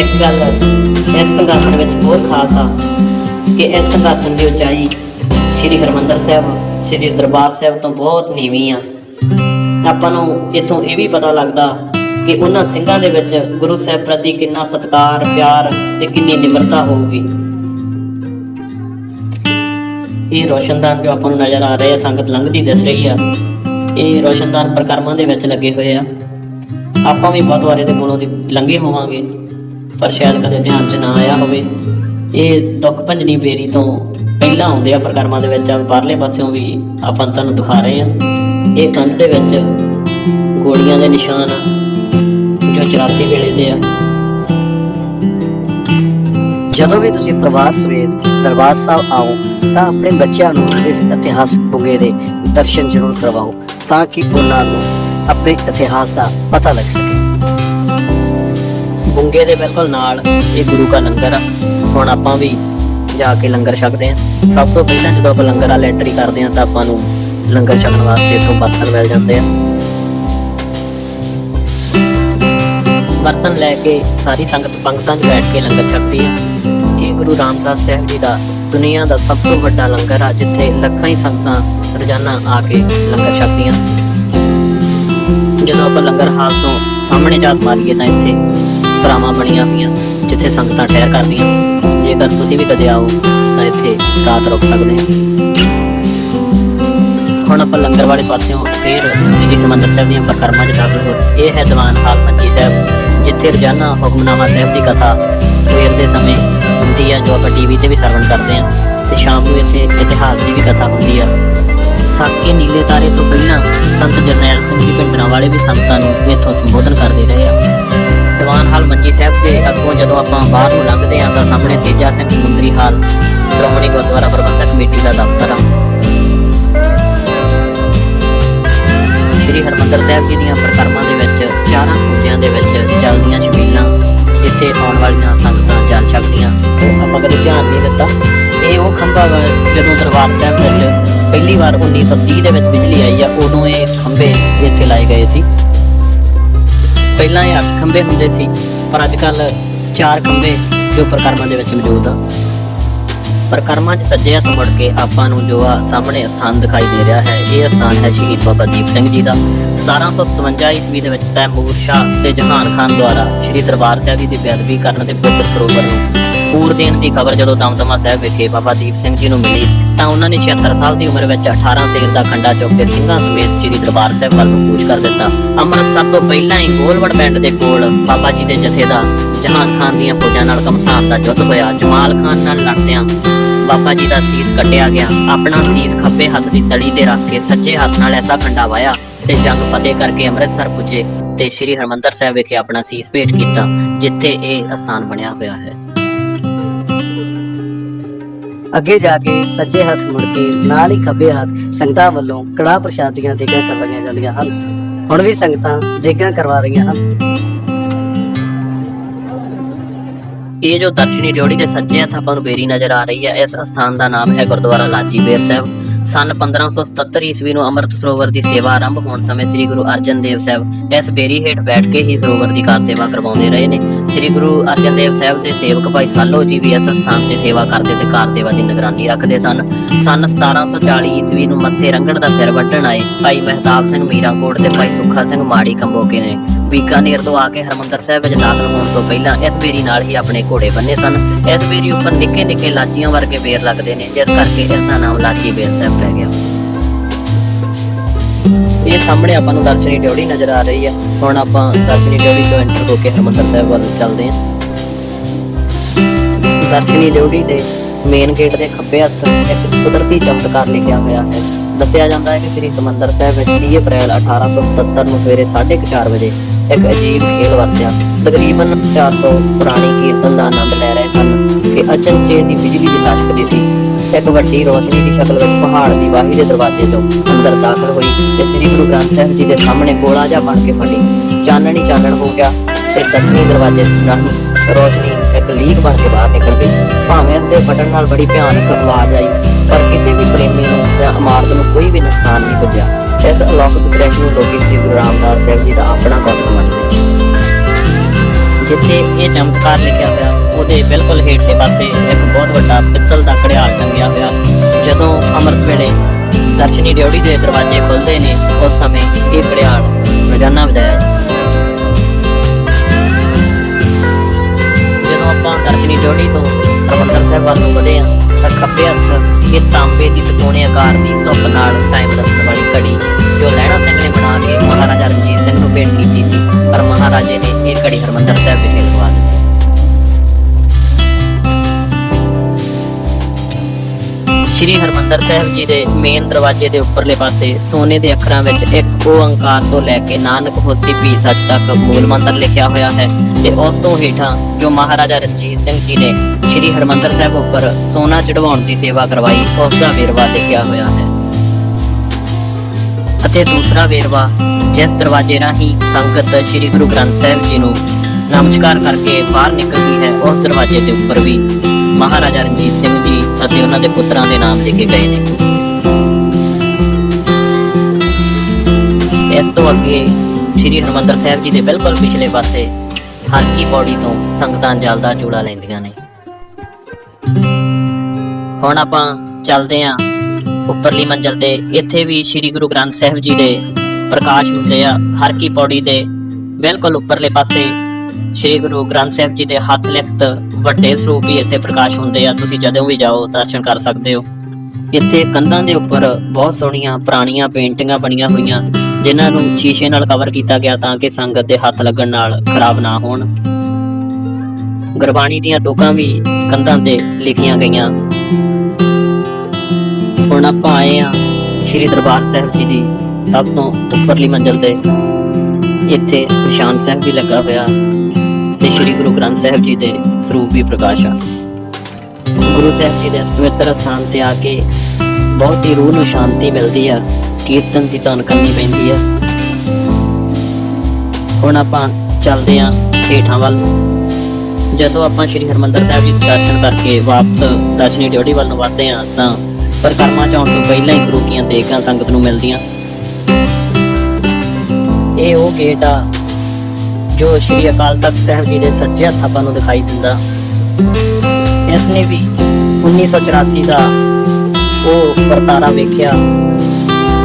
ਇੱਕ ਗੱਲ ਇਸ ਸੰਘਰਸ਼ਣ ਵਿੱਚ ਹੋਰ ਖਾਸ ਆ, ਕਿ ਇਸ ਸੰਘਰਸ਼ਣ ਦੀ ਉਚਾਈ ਸ੍ਰੀ ਹਰਮੰਦਰ ਸਾਹਿਬ, ਸ੍ਰੀ ਦਰਬਾਰ ਸਾਹਿਬ ਤੋਂ ਬਹੁਤ ਨੀਵੀਂ ਆ। ਆਪਾਂ ਨੂੰ ਇਥੋਂ ਇਹ ਵੀ ਪਤਾ ਲੱਗਦਾ ਕਿ ਉਹਨਾਂ ਸਿੰਘਾਂ ਦੇ ਵਿੱਚ ਗੁਰੂ ਸਾਹਿਬ ਪ੍ਰਤੀ ਕਿੰਨਾ ਸਤਿਕਾਰ, ਪਿਆਰ ਤੇ ਕਿੰਨੀ ਨਿਮਰਤਾ ਹੋਊਗੀ। ਇਹ ਰੋਸ਼ਨਦਾਨ ਜੋ ਆਪਾਂ ਨੂੰ ਨਜ਼ਰ ਆ ਰਹੇ ਆ, ਸੰਗਤ ਲੰਘਦੀ ਦਿਸ ਰਹੀ ਆ। ਇਹ ਰੋਸ਼ਨਦਾਨ ਪ੍ਰਕਰਮਾਂ ਦੇ ਵਿੱਚ ਲੱਗੇ ਹੋਏ ਆ। ਆਪਾਂ ਵੀ ਬਹੁਤ ਵਾਰੇ ਦੇ ਕੋਲੋਂ ਦੀ ਲੰਘੇ ਹੋਵਾਂਗੇ, ਪਰ ਸ਼ਾਇਦ ਕਦੇ ਧਿਆਨ 'ਚ ਨਾ ਆਇਆ ਹੋਵੇ। ਇਹ ਦੁੱਖ ਭੰਜਨੀ ਬੇਰੀ ਤੋਂ ਪਹਿਲਾਂ ਆਉਂਦੇ ਆ ਪ੍ਰਕਰਮਾਂ ਦੇ ਵਿੱਚ, ਆ ਬਾਹਰਲੇ ਪਾਸਿਓਂ ਵੀ ਆਪਾਂ ਤੁਹਾਨੂੰ ਦਿਖਾ ਰਹੇ ਆ। ਇਹ ਕੰਧ ਦੇ ਵਿੱਚ ਗੋਲੀਆਂ ਦੇ ਨਿਸ਼ਾਨ ਆ। ਜੋ 84 ਵੇਲੇ ਦੇ ਆ। ਜਦੋਂ ਵੀ ਤੁਸੀਂ ਪਰਿਵਾਰ ਸਮੇਤ ਦਰਬਾਰ ਸਾਹਿਬ ਆਓ, ਤਾਂ ਆਪਣੇ ਬੱਚਿਆਂ ਨੂੰ ਇਸ ਇਤਿਹਾਸਕ ਬੁਗੇ ਦੇ ਦਰਸ਼ਨ ਜ਼ਰੂਰ ਕਰਵਾਓ, ਤਾਂ ਕਿ ਉਹਨਾਂ ਨੂੰ ਆਪਣੇ ਇਤਿਹਾਸ ਦਾ ਪਤਾ ਲੱਗ ਸਕੇ। ਬੁੰਗੇ ਦੇ ਬਿਲਕੁਲ ਨਾਲ ਇਹ ਗੁਰੂ ਕਾ ਲੰਗਰ ਆ। ਹੁਣ ਆਪਾਂ ਵੀ ਜਾ ਕੇ ਲੰਗਰ ਛਕਦੇ ਆ ਸਭ ਤੋਂ ਪਹਿਲਾਂ ਜਦੋਂ ਆਪਾਂ ਲੰਗਰ ਵਾਲੇ ਐਂਟਰੀ ਕਰਦੇ ਆ ਤਾਂ ਆਪਾਂ ਨੂੰ ਲੰਗਰ ਛਕਣ ਵਾਸਤੇ ਇੱਥੋਂ ਬਰਤਨ ਮਿਲ ਜਾਂਦੇ ਆ। ਬਰਤਨ ਲੈ ਕੇ ਸਾਰੀ ਸੰਗਤ ਪੰਗਤਾਂ 'ਚ ਬੈਠ ਕੇ ਲੰਗਰ ਛਕਦੀ ਹੈ। ਇਹ ਗੁਰੂ ਰਾਮਦਾਸ ਸਾਹਿਬ ਜੀ ਦਾ ਦੁਨੀਆ ਦਾ ਸਭ ਤੋਂ ਵੱਡਾ ਲੰਗਰ ਆ, ਜਿੱਥੇ ਲੱਖਾਂ ਹੀ ਸੰਗਤਾਂ ਰੋਜ਼ਾਨਾ ਆ ਕੇ ਲੰਗਰ ਛਕਦੀਆਂ। ਜਦੋਂ ਆਪਾਂ ਲੰਗਰ ਹਾਲ ਤੋਂ ਸਾਹਮਣੇ ਝਾਤ ਮਾਰੀਏ ਤਾਂ ਇੱਥੇ ਸਰਾਵਾਂ ਬਣੀਆਂ ਹੋਈਆਂ, ਜਿੱਥੇ ਸੰਗਤਾਂ ਠਹਿਰ ਕਰਦੀਆਂ। ਜੇਕਰ ਤੁਸੀਂ ਵੀ ਕਦੇ ਆਓ, ਤਾਂ ਇੱਥੇ ਰਾਤ ਰੁਕ ਸਕਦੇ ਹੋ। ਹੁਣ ਆਪਾਂ ਲੰਗਰ ਵਾਲੇ ਪਾਸਿਓਂ ਫੇਰ ਸ੍ਰੀ ਹਰਿਮੰਦਰ ਸਾਹਿਬ ਦੀਆਂ ਪ੍ਰਕਰਮਾਂ 'ਚ ਦਾਖਲ ਹੋ ਇਹ ਹੈ ਦੀਵਾਨ ਹਾਲ ਮੰਜੀ ਸਾਹਿਬ। ਜਿੱਥੇ ਰੋਜ਼ਾਨਾ ਹੁਕਮਨਾਮਾ ਸਾਹਿਬ ਦੀ ਕਥਾ ਸਵੇਰ ਦੇ ਸਮੇਂ ਹੁੰਦੀ ਆ, ਜੋ ਆਪਾਂ ਟੀਵੀ ਤੇ ਵੀ ਸਰਵਣ ਕਰਦੇ ਆ, ਤੇ ਸ਼ਾਮ ਨੂੰ ਇੱਥੇ ਇਤਿਹਾਸ ਦੀ ਵੀ ਕਥਾ ਹੁੰਦੀ ਆ। ਸਾਕੇ ਨੀਲੇ ਤਾਰੇ ਤੋਂ ਪਹਿਲਾਂ ਸੰਤ ਜਰਨੈਲ ਸਿੰਘ ਜੀ ਪਿੰਡਰਾਂ ਵਾਲੇ ਵੀ ਸੰਤਾਂ ਨੂੰ ਇੱਥੋਂ ਸੰਬੋਧਨ ਕਰਦੇ ਰਹੇ ਆ। ਦੀਵਾਨ ਹਾਲ ਮੰਜੀ ਸਾਹਿਬ ਦੇ ਅੱਗੋਂ ਜਦੋਂ ਆਪਾਂ ਬਾਹਰ ਨੂੰ ਲੰਘਦੇ ਆਂ, ਤਾਂ ਸਾਹਮਣੇ ਤੇਜਾ ਸਿੰਘ ਸਮੁੰਦਰੀ ਹਾਲ, ਸ਼੍ਰੋਮਣੀ ਗੁਰਦੁਆਰਾ ਪ੍ਰਬੰਧਕ ਕਮੇਟੀ ਦਾ ਦਫ਼ਤਰ ਆ। ਸ਼੍ਰੀ ਹਰਮੰਦਰ ਸਾਹਿਬ ਜੀ ਦੀਆਂ ਪ੍ਰਕਰਮਾਂ ਦੇ ਵਿੱਚ ਚਾਰਾਂ ਪੂਜਿਆਂ ਦੇ ਵਿੱਚ ਚੱਲਦੀਆਂ ਛਬੀਲਾਂ ਜਿੱਥੇ ਆਉਣ ਵਾਲੀਆਂ ਸੰਗਤਾਂ ਜਲ ਛਕਦੀਆਂ। ਆਪਾਂ ਕਦੇ ਧਿਆਨ ਨਹੀਂ ਦਿੱਤਾ। ਇਹ ਉਹ ਖੰਭਾ ਵਾ ਜਦੋਂ ਦਰਬਾਰ ਸਾਹਿਬ ਵਿੱਚ ਪਹਿਲੀ ਵਾਰ 1930 ਦੇ ਵਿੱਚ ਬਿਜਲੀ ਆਈ ਆ, ਉਦੋਂ ਇਹ ਖੰਭੇ ਇੱਥੇ ਲਾਏ ਗਏ ਸੀ। ਪਹਿਲਾਂ ਇਹ ਅੱਠ ਖੰਭੇ ਹੁੰਦੇ ਸੀ, ਪਰ ਅੱਜ ਕੱਲ ਚਾਰ ਖੰਭੇ ਜੋ ਪ੍ਰਕਰਮਾਂ ਦੇ ਵਿੱਚ ਮੌਜੂਦ ਆ। ਪ੍ਰਕਰਮਾਂ 'ਚ ਸੱਜੇ ਹੱਥ ਮੁੜ ਕੇ ਆਪਾਂ ਨੂੰ ਜੋ ਆ ਸਾਹਮਣੇ ਸਥਾਨ ਦਿਖਾਈ ਦੇ ਰਿਹਾ ਹੈ, ਇਹ ਸਥਾਨ ਹੈ ਸ਼ਹੀਦ ਬਾਬਾ ਦੀਪ ਸਿੰਘ ਜੀ ਦਾ। 1757 ਈਸਵੀ ਦੇ ਵਿੱਚ ਤੈਮੂਰ ਸ਼ਾਹ ਤੇ ਜਹਾਨ ਖਾਨ ਦੁਆਰਾ ਸ਼੍ਰੀ ਦਰਬਾਰ ਸਾਹਿਬ ਦੀ ਬੇਅਦਬੀ ਕਰਨ ਤੇ ਪਵਿੱਤਰ ਸਰੋਵਰ ਨੂੰ ਪੂਰ ਦੇਣ ਦੀ ਖਬਰ ਜਦੋਂ ਦਮਦਮਾ ਸਾਹਿਬ ਵਿਖੇ ਬਾਬਾ ਦੀਪ ਸਿੰਘ ਜੀ ਨੂੰ ਮਿਲੀ, ਤਾਂ ਉਹਨਾਂ ਨੇ 76 ਸਾਲ ਦੀ ਉਮਰ ਵਿੱਚ 18 ਸੇਰ ਦਾ ਖੰਡਾ ਚੁੱਕ ਕੇ ਸਿੰਘਾਂ ਸਮੇਤ ਸ਼੍ਰੀ ਦਰਬਾਰ ਸਾਹਿਬ ਵੱਲ ਨੂੰ ਕੂਚ ਕਰ ਦਿੱਤਾ। ਅੰਮ੍ਰਿਤਸਰ ਤੋਂ ਪਹਿਲਾਂ ਹੀ ਗੋਲਵੜ ਪਿੰਡ ਦੇ ਕੋਲ ਬਾਬਾ ਜੀ ਦੇ ਜਥੇ ਦਾ ਜਹਾਨ ਖਾਨ ਦੀਆਂ ਫੌਜਾਂ ਨਾਲ ਕਮਸਾਨ ਦਾ ਯੁੱਧ ਹੋਇਆ, ਜਮਾਲ ਖਾਨ ਨਾਲ ਲੜਦਿਆਂ ਬਾਬਾ ਜੀ ਦਾ ਸੀਸ ਕੱਟਿਆ ਗਿਆ। ਆਪਣਾ ਸੀਸ ਖੱਬੇ ਹੱਥ ਦੀ ਤਲੀ ਤੇ ਰੱਖ ਕੇ ਸੱਜੇ ਹੱਥ ਨਾਲ ਐਸਾ ਖੰਡਾ ਵਾਇਆ ਤੇ ਜੰਗ ਫਤਿਹ ਕਰਕੇ ਅੰਮ੍ਰਿਤਸਰ ਪੁੱਜੇ ਤੇ ਸ੍ਰੀ ਹਰਮੰਦਰ ਸਾਹਿਬ ਵਿਖੇ ਆਪਣਾ ਸੀਸ ਭੇਟ ਕੀਤਾ, ਜਿੱਥੇ ਇਹ ਅਸਥਾਨ ਬਣਿਆ ਹੋਇਆ ਹੈ। ਅੱਗੇ ਜਾ ਕੇ ਸੱਜੇ ਹੱਥ ਮੁੜ ਕੇ ਨਾਲ ਹੀ ਖੱਬੇ ਹੱਥ ਸੰਗਤਾਂ ਵੱਲੋਂ ਕੜਾਹ ਪ੍ਰਸ਼ਾਦੀਆਂ ਦੇਗਾ ਕਰਵਾਈਆਂ ਜਾਂਦੀਆਂ ਹਨ। ਹੁਣ ਵੀ ਸੰਗਤਾਂ ਦੇਗਾ ਕਰਵਾ ਰਹੀਆਂ ਹਨ। ਇਹ ਜੋ ਦਰਸ਼ਨੀ ਡਿਓੜੀ ਦੇ ਸੱਜੇ ਹੱਥ ਆਪਾਂ ਨੂੰ ਬੇਰੀ ਨਜ਼ਰ ਆ ਰਹੀ ਹੈ, ਇਸ ਅਸਥਾਨ ਦਾ ਨਾਮ ਹੈ ਗੁਰਦੁਆਰਾ ਲਾਚੀ ਬੇਰ ਸਾਹਿਬ। ਸਨ 1577 ਈਸਵੀ ਨੂੰ ਅੰਮ੍ਰਿਤ ਸਰੋਵਰ ਦੀ ਸੇਵਾ ਆਰੰਭ ਹੋਣ ਸਮੇਂ ਸ੍ਰੀ ਗੁਰੂ ਅਰਜਨ ਦੇਵ ਸਾਹਿਬ ਇਸ ਬੇਰੀ ਹੇਠ ਬੈਠ ਕੇ ਹੀ ਸਰੋਵਰ ਦੀ ਕਾਰ ਸੇਵਾ ਕਰਵਾਉਂਦੇ ਰਹੇ ਨੇ। ਸ੍ਰੀ ਗੁਰੂ ਅਰਜਨ ਦੇਵ ਸਾਹਿਬ ਦੇ ਸੇਵਕ ਭਾਈ ਸਾਲੋ ਜੀ ਵੀ ਇਸ ਸਥਾਨ ਤੇ ਸੇਵਾ ਕਰਦੇ ਤੇ ਕਾਰ ਸੇਵਾ ਦੀ ਨਿਗਰਾਨੀ ਰੱਖਦੇ ਸਨ। ਸਨ 1740 ਈਸਵੀ ਨੂੰ ਮੱਸੇ ਰੰਗਣ ਦਾ ਸਿਰ ਵੱਢਣ ਆਏ। ਭਾਈ ਮਹਿਤਾਬ ਸਿੰਘ ਮੀਰਾਂਕੋਟ ਤੇ ਭਾਈ ਸੁੱਖਾ ਸਿੰਘ ਮਾੜੀ ਕੰਬੋਕੇ ਨੇ ਬੀਕਾਨੇਰ ਤੋਂ ਆ ਕੇ ਹਰਮੰਦਰ ਸਾਹਿਬ ਵਿੱਚ ਦਾਖਲ ਹੋਣ ਤੋਂ ਪਹਿਲਾਂ ਇਸ ਬੇਰੀ ਨਾਲ ਹੀ ਆਪਣੇ ਘੋੜੇ ਬੰਨੇ ਸਨ। ਇਸ ਬੇਰੀ ਉੱਪਰ ਨਿੱਕੇ ਨਿੱਕੇ ਲਾਚੀਆਂ ਵਰਗੇ ਬੇਰ ਲੱਗਦੇ ਨੇ, ਜਿਸ ਕਰਕੇ ਇਸ ਦਾ ਨਾਮ ਲਾਚੀ ਬੇਰ ਸਾਹਿਬ ਪੈ ਗਿਆ। ਇਹ ਸਾਹਮਣੇ ਆਪਾਂ ਨੂੰ ਦਰਸ਼ਨੀ ਡਿਉੜੀ ਨਜ਼ਰ ਆ ਰਹੀ ਹੈ। ਹੁਣ ਆਪਾਂ ਦਰਸ਼ਨੀ ਡਿਉੜੀ ਤੋਂ ਐਂਟਰ ਹੋ ਕੇ ਹਰਮੰਦਰ ਸਾਹਿਬ ਵੱਲ ਚੱਲਦੇ ਹਾਂ। ਦਰਸ਼ਨੀ ਡਿਉੜੀ ਦੇ ਮੇਨ ਗੇਟ ਦੇ ਖੱਬੇ ਹੱਥ ਇੱਕ ਕੁਦਰਤੀ ਚਮਤਕਾਰ ਲਿਖਿਆ ਹੋਇਆ ਹੈ। ਦੱਸਿਆ ਜਾਂਦਾ ਹੈ ਕਿ ਸ੍ਰੀ ਹਰਿਮੰਦਰ ਸਾਹਿਬ ਵਿੱਚ 30 ਅਪ੍ਰੈਲ 1877 ਨੂੰ ਸਵੇਰੇ 4:30 ਵਜੇ ਇੱਕ ਅਜੀਬ ਖੇਲ ਵਰਤਿਆ। ਤਕਰੀਬਨ 400 ਪੁਰਾਣੀ ਕੀਰਤਨ ਦਾ ਆਨੰਦ ਲੈ ਰਹੇ ਸਨ। ਕਿ ਅਚਨਚੇਤ ਦੀ ਬਿਜਲੀ ਦੀ ਲਸ਼ਕਦੀ ਸੀ। ਇੱਕ ਵੱਡੀ ਰੋਸ਼ਨੀ ਦੀ ਸ਼ਕਲ ਵਿੱਚ ਪਹਾੜ ਦੀ ਵਾਹੀ ਦੇ ਦਰਵਾਜ਼ੇ ਤੋਂ ਅੰਦਰ ਦਾਖਲ ਹੋਈ ਤੇ ਸ੍ਰੀ ਗੁਰੂ ਗ੍ਰੰਥ ਸਾਹਿਬ ਜੀ ਦੇ ਸਾਹਮਣੇ ਗੋਲਾ ਜਿਹਾ ਬਣ ਕੇ ਫਟੀ ਚਾਨਣੀ ਚਾਨਣ ਹੋ ਗਿਆ ਤੇ ਦੱਖਣੀ ਦਰਵਾਜ਼ੇ ਰਾਹੀਂ ਰੋਸ਼ਨੀ ਇੱਕ ਲੀਕ ਬਣ ਕੇ ਬਾਹਰ ਨਿਕਲ ਗਈ। ਭਾਵੇਂ ਇਸ ਫਟਣ ਨਾਲ ਬੜੀ ਭਿਆਨਕ ਆਵਾਜ਼ ਆਈ, ਪਰ ਕਿਸੇ ਵੀ ਪ੍ਰੇਮੀ ਨੂੰ ਜਾਂ ਇਮਾਰਤ ਨੂੰ ਕੋਈ ਵੀ ਨੁਕਸਾਨ ਨਹੀਂ ਪੁੱਜਿਆ। ਇਸ ਅਲੌਕਿਕ ਦ੍ਰਿਸ਼ ਨੂੰ ਲੋਕੀ ਸ੍ਰੀ ਗੁਰੂ ਰਾਮਦਾਸ ਸਾਹਿਬ ਜੀ ਦਾ ਆਪਣਾ ਕੌਤਕ ਮੰਨਦੇ ਜਿੱਥੇ ਇਹ ਚਮਤਕਾਰ ਲਿਖਿਆ ਹੋਇਆ ਉਹਦੇ ਬਿਲਕੁਲ ਹੇਠਲੇ ਪਾਸੇ ਇੱਕ ਬਹੁਤ ਵੱਡਾ ਪਿੱਤਲ ਦਾ ਘੜਿਆਲ ਟੰਗਿਆ ਹੋਇਆ। ਜਦੋਂ ਅੰਮ੍ਰਿਤ ਵੇਲੇ ਦਰਸ਼ਨੀ ਡਿਉੜੀ ਦੇ ਦਰਵਾਜ਼ੇ ਖੁੱਲਦੇ ਨੇ, ਉਸ ਸਮੇਂ ਇਹ ਘੜਿਆਲ ਰੋਜ਼ਾਨਾ ਵਜਾਇਆ ਜਦੋਂ ਆਪਾਂ ਦਰਸ਼ਨੀ ਡਿਉੜੀ ਤੋਂ ਹਰਮੰਦਰ ਸਾਹਿਬ ਵੱਲ ਨੂੰ ਵਧੇ ਆ ਤਾਂ ਖੱਬੇ ਹੱਥ ਇਹ ਤਾਂਬੇ ਦੀ ਤਕੋਣੇ ਆਕਾਰ ਦੀ ਧੁੱਪ ਨਾਲ ਟਾਈਮ ਦੱਸਣ ਵਾਲੀ ਘੜੀ ਜੋ ਲਹਿਣਾ ਸਿੰਘ ਨੇ ਬਣਾ ਕੇ ਮਹਾਰਾਜਾ ਰਣਜੀਤ ਸਿੰਘ ਨੂੰ ਭੇਟ ਕੀਤੀ ਸੀ, ਪਰ ਮਹਾਰਾਜੇ ਨੇ ਇਹ ਘੜੀ ਹਰਮੰਦਰ ਸਾਹਿਬ ਵਿਖੇ ਲਗਵਾ ਦਿੱਤੀ। ਸ਼੍ਰੀ ਹਰਮੰਦਰ ਸਾਹਿਬ ਜੀ ਦੇ ਮੇਨ ਦਰਵਾਜ਼ੇ ਦੇ ਉੱਪਰਲੇ ਪਾਸੇ ਸੋਨੇ ਦੇ ਅੱਖਰਾਂ ਵਿੱਚ ਇੱਕ ਓੰਕਾਰ ਤੋਂ ਲੈ ਕੇ ਨਾਨਕ ਹੋਸੀ ਵੀ ਸੱਚ ਤੱਕ ਮੂਲ ਮੰਤਰ ਲਿਖਿਆ ਹੋਇਆ ਹੈ ਤੇ ਉਸ ਤੋਂ ਹੇਠਾਂ ਜੋ ਮਹਾਰਾਜਾ ਰਣਜੀਤ ਸਿੰਘ ਜੀ ਨੇ ਸ਼੍ਰੀ ਹਰਮੰਦਰ ਸਾਹਿਬ ਉੱਪਰ ਸੋਨਾ ਚੜਵਾਉਣ ਦੀ ਸੇਵਾ ਕਰਵਾਈ, ਉਸ ਦਾ ਵੇਰਵਾ ਲਿਖਿਆ ਹੋਇਆ ਹੈ। ਅਤੇ ਦੂਸਰਾ ਵੇਰਵਾ, ਜਿਸ ਦਰਵਾਜ਼ੇ ਰਾਹੀਂ ਸੰਗਤ ਸ੍ਰੀ ਗੁਰੂ ਗ੍ਰੰਥ ਸਾਹਿਬ ਜੀ ਨੂੰ ਨਮਸਕਾਰ ਕਰਕੇ ਬਾਹਰ ਨਿਕਲਦੀ ਹੈ, ਉਸ ਦਰਵਾਜ਼ੇ ਦੇ ਉੱਪਰ ਵੀ ਮਹਾਰਾਜਾ ਰਣਜੀਤ ਸਿੰਘ ਜੀ ਅਤੇ ਉਹਨਾਂ ਦੇ ਪੁੱਤਰਾਂ ਦੇ ਨਾਮ ਲਿਖੇ ਗਏ ਨੇ। ਇਸ ਤੋਂ ਅੱਗੇ ਸ੍ਰੀ ਹਰਮੰਦਰ ਸਾਹਿਬ ਜੀ ਦੇ ਬਿਲਕੁਲ ਪਿਛਲੇ ਪਾਸੇ ਹਲਕੀ ਪੌੜੀ ਤੋਂ ਸੰਗਤਾਂ ਜਲ ਦਾ ਚੂੜਾ ਲੈਂਦੀਆਂ ਨੇ। ਹੁਣ ਆਪਾਂ ਚੱਲਦੇ ਆਂ ਉੱਪਰਲੀ ਮੰਜ਼ਲ ਤੇ। ਇੱਥੇ ਵੀ ਸ੍ਰੀ ਗੁਰੂ ਗ੍ਰੰਥ ਸਾਹਿਬ ਜੀ ਦੇ ਪ੍ਰਕਾਸ਼ ਹੁੰਦੇ ਆ। ਹਰ ਕੀ ਪੌੜੀ ਦੇ ਬਿਲਕੁਲ ਉੱਪਰਲੇ ਪਾਸੇ ਸ੍ਰੀ ਗੁਰੂ ਗ੍ਰੰਥ ਸਾਹਿਬ ਜੀ ਦੇ ਹੱਥ ਲਿਖਤ ਵੱਡੇ ਸਰੂਪ ਵੀ ਇੱਥੇ ਪ੍ਰਕਾਸ਼ ਹੁੰਦੇ ਆ, ਤੁਸੀਂ ਜਦੋਂ ਵੀ ਜਾਓ ਦਰਸ਼ਨ ਕਰ ਸਕਦੇ ਹੋ। ਇੱਥੇ ਕੰਧਾਂ ਦੇ ਉੱਪਰ ਬਹੁਤ ਸੋਹਣੀਆਂ ਪੁਰਾਣੀਆਂ ਪੇਂਟਿੰਗਾਂ ਬਣੀਆਂ ਹੋਈਆਂ, ਜਿਨ੍ਹਾਂ ਨੂੰ ਸ਼ੀਸ਼ੇ ਨਾਲ ਕਵਰ ਕੀਤਾ ਗਿਆ ਤਾਂ ਕਿ ਸੰਗਤ ਦੇ ਹੱਥ ਲੱਗਣ ਨਾਲ ਖਰਾਬ ਨਾ ਹੋਣ। ਗੁਰਬਾਣੀ ਦੀਆਂ ਤੁਕਾਂ ਵੀ ਕੰਧਾਂ ਤੇ ਲਿਖੀਆਂ ਗਈਆਂ। ਹੁਣ ਆਪਾਂ ਆਏ ਆ ਸ਼੍ਰੀ ਦਰਬਾਰ ਸਾਹਿਬ ਜੀ ਦੀ ਸਭ ਤੋਂ ਉੱਪਰਲੀ ਮੰਜ਼ਲ ਤੇ। ਇੱਥੇ ਨਿਸ਼ਾਨ ਸਾਹਿਬ ਵੀ ਲੱਗਾ ਹੋਇਆ। ਤੇ ਸ਼੍ਰੀ ਗੁਰੂ ਗ੍ਰੰਥ ਸਾਹਿਬ ਜੀ ਦੇ ਸਰੂਪ ਵੀ ਪ੍ਰਕਾਸ਼ ਆ। ਗੁਰੂ ਸਾਹਿਬ ਜੀ ਦੇ ਇਸ ਪਵਿੱਤਰ ਸਥਾਨ ਤੇ ਆ ਕੇ ਬਹੁਤ ਹੀ ਰੂਹ ਨੂੰ ਸ਼ਾਂਤੀ ਮਿਲਦੀ ਆ, ਕੀਰਤਨ ਦੀ ਧੁਨ ਕਰਨੀ ਪੈਂਦੀ ਆ। ਹੁਣ ਆਪਾਂ ਚੱਲਦੇ ਆ ਹੇਠਾਂ ਵੱਲ। ਜਦੋਂ ਆਪਾਂ ਸ਼੍ਰੀ ਹਰਮੰਦਰ ਸਾਹਿਬ ਜੀ ਦੇ ਦਰਸ਼ਨ ਕਰਕੇ ਵਾਪਸ ਦਰਸ਼ਨੀ ਡਿਉੜੀ ਵੱਲ ਨੂੰ ਵਧਦੇ ਆ, ਤਾਂ ਪਰਿਕਰਮਾ ਚਾਉਣ ਤੋਂ ਪਹਿਲਾਂ ਹੀ ਗੁਰੂ ਕੀਆਂ ਦੇਗਾਂ ਸੰਗਤ ਨੂੰ ਮਿਲਦੀਆਂ। ਇਹ ਉਹ ਗੇਟ ਆ ਜੋ ਸ਼੍ਰੀ ਅਕਾਲ ਤਖਤ ਸਾਹਿਬ ਜੀ ਦੇ ਸੱਜੇ ਹੱਥ ਆਪਾਂ ਨੂੰ ਦਿਖਾਈ ਦਿੰਦਾ। ਇਸ ਨੇ ਵੀ 1984 ਦਾ ਉਹ ਵਰਤਾਰਾ ਵੇਖਿਆ,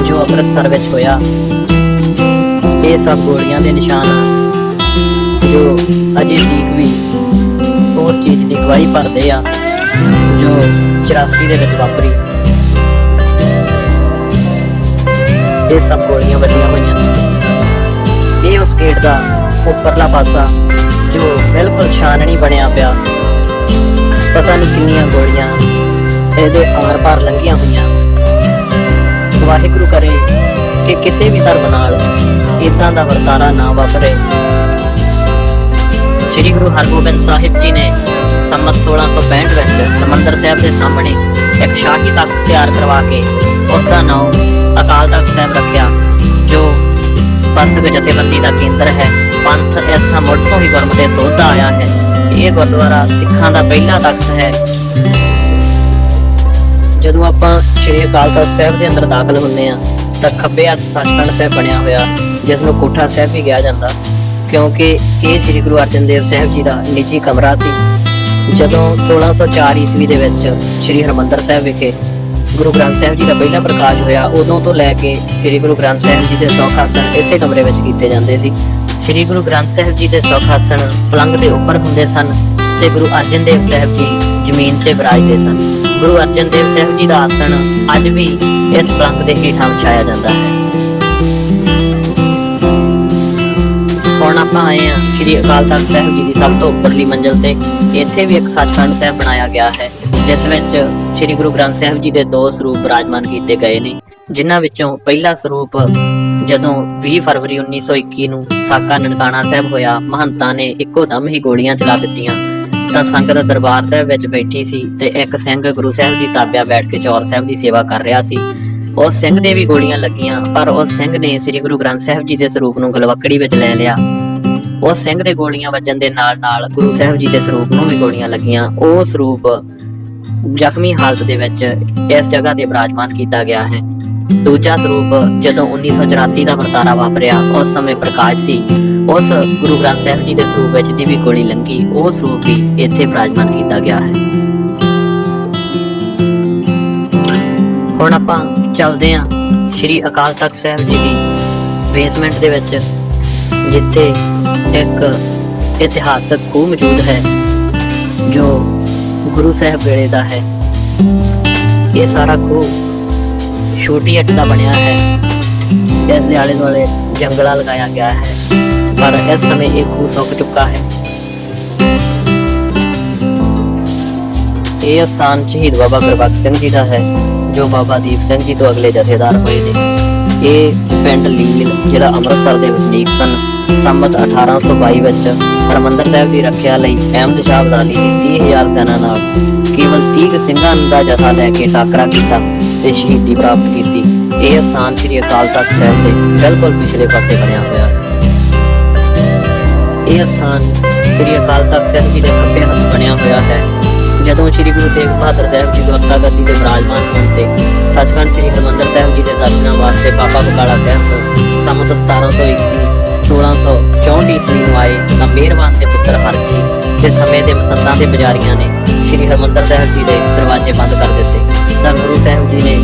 ਜੋ ਅੰਮ੍ਰਿਤਸਰ ਵਿੱਚ ਹੋਇਆ। ਇਹ ਸਭ ਗੋਲੀਆਂ ਦੇ ਨਿਸ਼ਾਨ ਆ, ਜੋ ਅਜੇ ਤੀਕ ਵੀ ਉਸ ਚੀਜ਼ ਦੀ ਗਵਾਹੀ ਭਰਦੇ ਆ, ਜੋ 84 ਦੇ ਵਿੱਚ ਵਾਪਰੀ। ਇਹ ਸਭ ਗੋਲੀਆਂ ਵੱਜੀਆਂ ਹੋਈਆਂ ਇਹ ਉਸ ਗੇਟ ਦਾ ਉੱਪਰਲਾ ਪਾਸਾ, ਜੋ ਬਿਲਕੁਲ ਛਾਨਣੀ ਬਣਿਆ ਪਿਆ। ਪਤਾ ਨਹੀਂ ਕਿੰਨੀਆਂ ਗੋਲੀਆਂ ਇਹਦੇ ਆਰ-ਪਾਰ ਲੰਘੀਆਂ ਹੋਈਆਂ। ਵਾਹਿਗੁਰੂ ਕਰੇ ਕਿ ਕਿਸੇ ਵੀ ਧਰਮ ਨਾਲ ਇਦਾਂ ਦਾ ਵਰਤਾਰਾ ਨਾ ਵਾਪਰੇ। ਸ੍ਰੀ ਗੁਰੂ ਹਰਗੋਬਿੰਦ ਸਾਹਿਬ ਜੀ ਨੇ ਸੰਮਤ 1665 ਵਿੱਚ ਹਰਿਮੰਦਰ ਸਾਹਿਬ ਦੇ ਸਾਹਮਣੇ ਇੱਕ ਸ਼ਾਹੀ ਤਖਤ ਤਿਆਰ ਕਰਵਾ ਕੇ ਉਸ ਦਾ ਨਾਮ ਅਕਾਲ ਤਖਤ ਸਾਹਿਬ ਰੱਖਿਆ, ਜੋ ਪੰਥਕ ਜਥੇਬੰਦੀ ਦਾ ਕੇਂਦਰ ਹੈ। ਪੰਥ ਇਸ ਥਾਂ ਮੁੱਢ ਤੋਂ ਹੀ ਗੁਰਮਤਿ ਸੋਧਦਾ ਆਇਆ ਹੈ। ਇਹ ਗੁਰਦੁਆਰਾ ਸਿੱਖਾਂ ਦਾ ਪਹਿਲਾ ਤਖਤ ਹੈ। ਜਦੋਂ ਆਪਾਂ ਸ਼੍ਰੀ ਅਕਾਲ ਤਖਤ ਸਾਹਿਬ ਦੇ ਅੰਦਰ ਦਾਖਲ ਹੁੰਦੇ ਆ ਤਾਂ ਖੱਬੇ ਹੱਥ ਸੱਚਖੰਡ ਸਾਹਿਬ ਬਣਿਆ ਹੋਇਆ, ਜਿਸ ਨੂੰ ਕੋਠਾ ਸਾਹਿਬ ਵੀ ਕਿਹਾ ਜਾਂਦਾ। ਕਿਉਂਕਿ ਇਹ ਸ੍ਰੀ ਗੁਰੂ ਅਰਜਨ ਦੇਵ ਸਾਹਿਬ ਜੀ ਦਾ ਨਿੱਜੀ ਕਮਰਾ ਸੀ। ਜਦੋਂ 1604 ਈਸਵੀ ਦੇ ਵਿੱਚ ਸ੍ਰੀ ਹਰਮੰਦਰ ਸਾਹਿਬ ਵਿਖੇ ਗੁਰੂ ਗ੍ਰੰਥ ਸਾਹਿਬ ਜੀ ਦਾ ਪਹਿਲਾ ਪ੍ਰਕਾਸ਼ ਹੋਇਆ, ਉਦੋਂ ਤੋਂ ਲੈ ਕੇ ਸ੍ਰੀ ਗੁਰੂ ਗ੍ਰੰਥ ਸਾਹਿਬ ਜੀ ਦੇ ਸੌਖਾਸਨ ਇਸੇ ਕਮਰੇ ਵਿੱਚ ਕੀਤੇ ਜਾਂਦੇ ਸੀ। ਸ੍ਰੀ ਗੁਰੂ ਗ੍ਰੰਥ ਸਾਹਿਬ ਜੀ ਦੇ ਸੌਖ ਆਸਣ ਪਲੰਗ ਦੇ ਉੱਪਰ ਹੁੰਦੇ ਸਨ ਤੇ ਗੁਰੂ ਅਰਜਨ ਦੇਵ ਸਾਹਿਬ ਜੀ ਜ਼ਮੀਨ ਤੇ ਵਿਰਾਜਦੇ ਸਨ। ਗੁਰੂ ਅਰਜਨ ਦੇਵ ਸਾਹਿਬ ਜੀ ਦਾ ਆਸਣ ਅੱਜ ਵੀ ਇਸ ਪਲੰਗ ਦੇ ਹੇਠਾਂ ਵਿਛਾਇਆ ਜਾਂਦਾ ਹੈ। ਹੁਣ ਆਪਾਂ ਆਏ ਹਾਂ ਸ੍ਰੀ ਅਕਾਲ ਤਖਤ ਸਾਹਿਬ ਜੀ ਦੀ ਸਭ ਤੋਂ ਉੱਪਰਲੀ ਮੰਜ਼ਲ ਤੇ। ਇੱਥੇ ਵੀ ਇੱਕ ਸੱਚਖੰਡ ਸਾਹਿਬ ਬਣਾਇਆ ਗਿਆ ਹੈ, ਜਿਸ ਵਿੱਚ ਸ੍ਰੀ ਗੁਰੂ ਗ੍ਰੰਥ ਸਾਹਿਬ ਜੀ ਦੇ ਦੋ ਸਰੂਪ ਬਿਰਾਜਮਾਨ ਕੀਤੇ ਗਏ ਨੇ, ਜਿਨ੍ਹਾਂ ਵਿੱਚੋਂ ਪਹਿਲਾ ਸਰੂਪ ਜਦੋਂ 20 ਫਰਵਰੀ 1921 ਨੂੰ ਸਾਕਾ ਨਨਕਾਣਾ ਸਾਹਿਬ ਹੋਇਆ, ਮਹੰਤਾਂ ਨੇ ਇੱਕੋ ਦਮ ਹੀ ਗੋਲੀਆਂ ਚਲਾ ਦਿੱਤੀਆਂ। ਤਾਂ ਸੰਗਤ ਦਰਬਾਰ ਸਾਹਿਬ ਵਿੱਚ ਬੈਠੀ ਸੀ ਤੇ ਇੱਕ ਸਿੰਘ ਗੁਰੂ ਸਾਹਿਬ ਦੀ ਤਾਬਿਆ ਬੈਠ ਕੇ ਚੌਰ ਸਾਹਿਬ ਦੀ ਸੇਵਾ ਕਰ ਰਿਹਾ ਸੀ। ਉਸ ਸਿੰਘ ਦੇ ਵੀ ਗੋਲੀਆਂ ਲੱਗੀਆਂ, ਪਰ ਉਸ ਸਿੰਘ ਨੇ ਸ੍ਰੀ ਗੁਰੂ ਗ੍ਰੰਥ ਸਾਹਿਬ ਜੀ ਦੇ ਸਰੂਪ ਨੂੰ ਗਲਵੱਕੜੀ ਵਿੱਚ ਲੈ ਲਿਆ। ਉਸ ਸਿੰਘ ਦੇ ਗੋਲੀਆਂ ਵੱਜਣ ਦੇ ਨਾਲ ਨਾਲ ਗੁਰੂ ਸਾਹਿਬ ਜੀ ਦੇ ਸਰੂਪ ਨੂੰ ਵੀ ਗੋਲੀਆਂ ਲੱਗੀਆਂ। ਉਹ ਸਰੂਪ ਜ਼ਖਮੀ ਹਾਲਤ ਦੇ ਵਿੱਚ ਇਸ ਜਗ੍ਹਾ ਤੇ ਬਿਰਾਜਮਾਨ ਕੀਤਾ ਗਿਆ ਹੈ। ਦੂਜਾ ਸਰੂਪ ਜਦੋਂ 1984 ਦਾ ਵਰਤਾਰਾ ਵਾਪਰਿਆ, ਉਸ ਸਮੇਂ ਪ੍ਰਕਾਸ਼ ਸੀ। ਉਸ ਗੁਰੂ ਗ੍ਰੰਥ ਸਾਹਿਬ ਜੀ ਦੇ ਸਰੂਪ ਵਿੱਚ ਦੀ ਵੀ ਗੋਲੀ ਲੰਗੀ, ਉਹ ਸਰੂਪ ਵੀ ਇੱਥੇ ਬਿਰਾਜਮਾਨ ਕੀਤਾ ਗਿਆ ਹੈ। ਹੁਣ ਆਪਾਂ ਚੱਲਦੇ ਹਾਂ ਸ਼੍ਰੀ ਅਕਾਲ ਤਖਤ ਸਾਹਿਬ ਜੀ ਦੀ ਬੇਸਮੈਂਟ ਦੇ ਵਿੱਚ, ਜਿੱਥੇ ਇੱਕ ਇਤਿਹਾਸਕ ਖੂਹ ਮੌਜੂਦ ਹੈ, ਜੋ ਗੁਰੂ ਸਾਹਿਬ ਵੇਲੇ ਦਾ ਹੈ। ਇਹ ਸਾਰਾ ਖੂਹ ਛੋਟੀ ਇੱਟ ਦਾ ਬਣਿਆ ਹੈ। ਇਸ ਦੇ ਆਲੇ ਦੁਆਲੇ ਜੰਗਲਾ ਲਗਾਇਆ ਗਿਆ ਹੈ। ਪਰ ਇਸ ਸਮੇਂ ਇਹ ਖੂਹ ਸੁੱਕ ਚੁੱਕਾ ਹੈ। ਇਹ ਸਥਾਨ ਸ਼ਹੀਦ ਬਾਬਾ ਗੁਰਬਖਸ਼ ਸਿੰਘ ਜੀ ਦਾ ਹੈ, ਜੋ ਬਾਬਾ ਦੀਪ ਸਿੰਘ ਜੀ ਤੋਂ ਅਗਲੇ ਜਥੇਦਾਰ ਹੋਏ ਨੇ। ਇਹ ਪਿੰਡ ਲੀਲ, ਜਿਹੜਾ ਅੰਮ੍ਰਿਤਸਰ ਦੇ ਵਸਨੀਕ ਸਨ, ਸੰਮਤ 1822 ਵਿੱਚ ਹਰਮੰਦਰ ਸਾਹਿਬ ਦੀ ਰੱਖਿਆ ਲਈ ਅਹਿਮਦ ਸ਼ਾਹ ਅਬਦਾਲੀ ਨੇ 30000 ਸੈਨਾ ਨਾਲ ਕੇਵਲ 30 ਸਿੰਘਾਂ ਦਾ ਜਥਾ ਲੈ ਕੇ ਟਾਕਰਾ ਕੀਤਾ। ਤੇ ਸ਼ਹੀਦੀ ਪ੍ਰਾਪਤ ਕੀਤੀ। ਇਹ ਸਥਾਨ ਸ੍ਰੀ ਅਕਾਲ ਤਖਤ ਸਾਹਿਬ ਦੇ ਬਿਲਕੁਲ ਪਿਛਲੇ ਪਾਸੇ ਬਣਿਆ ਹੋਇਆ। ਇਹ ਸਥਾਨ ਸ੍ਰੀ ਅਕਾਲ ਤਖਤ ਸਾਹਿਬ ਜੀ ਦੇ ਖੱਬੇ ਹੱਥ ਬਣਿਆ ਹੋਇਆ ਹੈ। ਜਦੋਂ ਸ੍ਰੀ ਗੁਰੂ ਤੇਗ ਬਹਾਦਰ ਸਾਹਿਬ ਜੀ ਦੁਆਰਕਾ ਗੱਦੀ ਦੇ ਬਿਰਾਜਮਾਨ ਹੋਣ ਤੇ ਸੱਚਖੰਡ ਸ੍ਰੀ ਹਰਿਮੰਦਰ ਸਾਹਿਬ ਜੀ ਦੇ ਦਰਸ਼ਨਾਂ ਵਾਸਤੇ ਬਾਬਾ ਬਕਾਲਾ ਸਾਹਿਬ ਤੋਂ ਸੰਮਤ 1721 1664 ਈਸਵੀ ਨੂੰ ਆਏ ਤਾਂ ਮਿਹਰਬਾਨ ਦੇ ਪੁੱਤਰ ਹਰਜੀ ਤੇ ਸਮੇਂ ਦੇ ਮਸੰਦਾਂ ਦੇ ਪੁਜਾਰੀਆਂ ਨੇ ਸ੍ਰੀ ਹਰਿਮੰਦਰ ਸਾਹਿਬ ਜੀ ਦੇ ਦਰਵਾਜ਼ੇ ਬੰਦ ਕਰ ਦਿੱਤੇ। ਤਾਂ ਗੁਰੂ ਸਾਹਿਬ ਜੀ ਨੇ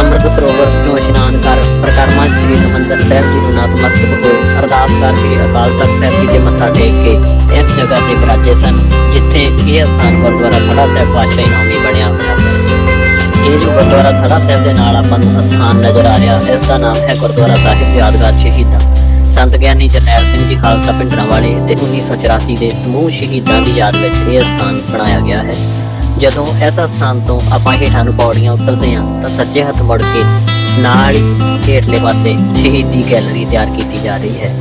ਅੰਮ੍ਰਿਤ ਸਰੋਵਰ ਤੋਂ ਇਸ਼ਨਾਨ ਕਰ ਪ੍ਰਕਰਮਾ ਸ੍ਰੀ ਹਰਿਮੰਦਰ ਸਾਹਿਬ ਜੀ ਨੂੰ ਨਤਮਸਤਕ ਹੋ ਅਰਦਾਸ ਕਰ ਸ੍ਰੀ ਅਕਾਲ ਤਖਤ ਸਾਹਿਬ ਜੀ ਦੇ ਮੱਥਾ ਟੇਕ ਕੇ ਇਸ ਜਗ੍ਹਾ ਤੇ ਵਿਰਾਜੇ ਸਨ, ਜਿੱਥੇ ਇਹ ਸਥਾਨ ਗੁਰਦੁਆਰਾ ਥੜਾ ਸਾਹਿਬ ਪਾਤਸ਼ਾਹੀ ਨਾਮੀ ਬਣਿਆ ਹੋਇਆ ਹੈ। ਇਹ ਜੋ ਗੁਰਦੁਆਰਾ ਥੜਾ ਸਾਹਿਬ ਦੇ ਨਾਲ ਆਪਾਂ ਨੂੰ ਸਥਾਨ ਨਜ਼ਰ ਆ ਰਿਹਾ ਇਸ ਦਾ ਨਾਮ ਹੈ ਗੁਰਦੁਆਰਾ ਸਾਹਿਬ ਯਾਦਗਾਰ ਸ਼ਹੀਦਾਂ। ਸੰਤ ਗਿਆਨੀ ਜਰਨੈਲ ਸਿੰਘ ਜੀ ਖਾਲਸਾ ਪਿੰਡਰਾਂ ਵਾਲੇ ਤੇ 1984 ਦੇ ਸਮੂਹ ਸ਼ਹੀਦਾਂ ਦੀ ਯਾਦ ਵਿੱਚ ਇਹ ਸਥਾਨ ਬਣਾਇਆ ਗਿਆ ਹੈ। ਜਦੋਂ ਇਸ ਸਥਾਨ ਤੋਂ ਆਪਾਂ ਹੇਠਾਂ ਨੂੰ ਪੌੜੀਆਂ ਉਤਰਦੇ ਹਾਂ, ਤਾਂ ਸੱਜੇ ਹੱਥ ਮੁੜ ਕੇ ਨਾਲ ਹੀ ਹੇਠਲੇ ਪਾਸੇ ਸ਼ਹੀਦੀ ਗੈਲਰੀ ਤਿਆਰ ਕੀਤੀ ਜਾ ਰਹੀ ਹੈ।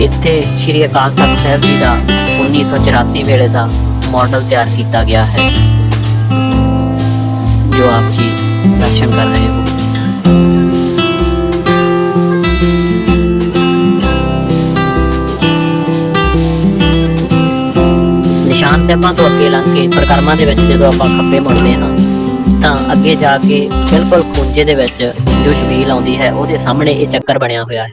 ਇੱਥੇ ਸ਼੍ਰੀ ਅਕਾਲ ਤਖਤ ਸਾਹਿਬ ਜੀ ਦਾ 1984 ਵੇਲੇ ਦਾ ਮਾਡਲ ਤਿਆਰ ਕੀਤਾ ਗਿਆ ਹੈ। ਜੋ ਆਪ ਜੀ ਦਰਸ਼ਨ ਕਰ ਰਹੇ ਹੋ। ਨਿਸ਼ਾਨ ਸਾਹਿਬਾਂ ਤੋਂ ਅੱਗੇ ਲੰਘ ਕੇ ਪ੍ਰਕਰਮਾਂ ਦੇ ਵਿੱਚ ਜਦੋਂ ਆਪਾਂ ਖੱਬੇ ਮੁੜਦੇ ਹਾਂ ਤਾਂ ਅੱਗੇ ਜਾ ਕੇ ਬਿਲਕੁਲ ਖੁੰਝੇ ਦੇ ਵਿੱਚ ਜੋ ਸ਼ਬੀਲ ਆਉਂਦੀ ਹੈ, ਉਹਦੇ ਸਾਹਮਣੇ ਇਹ ਚੱਕਰ ਬਣਿਆ ਹੋਇਆ ਹੈ।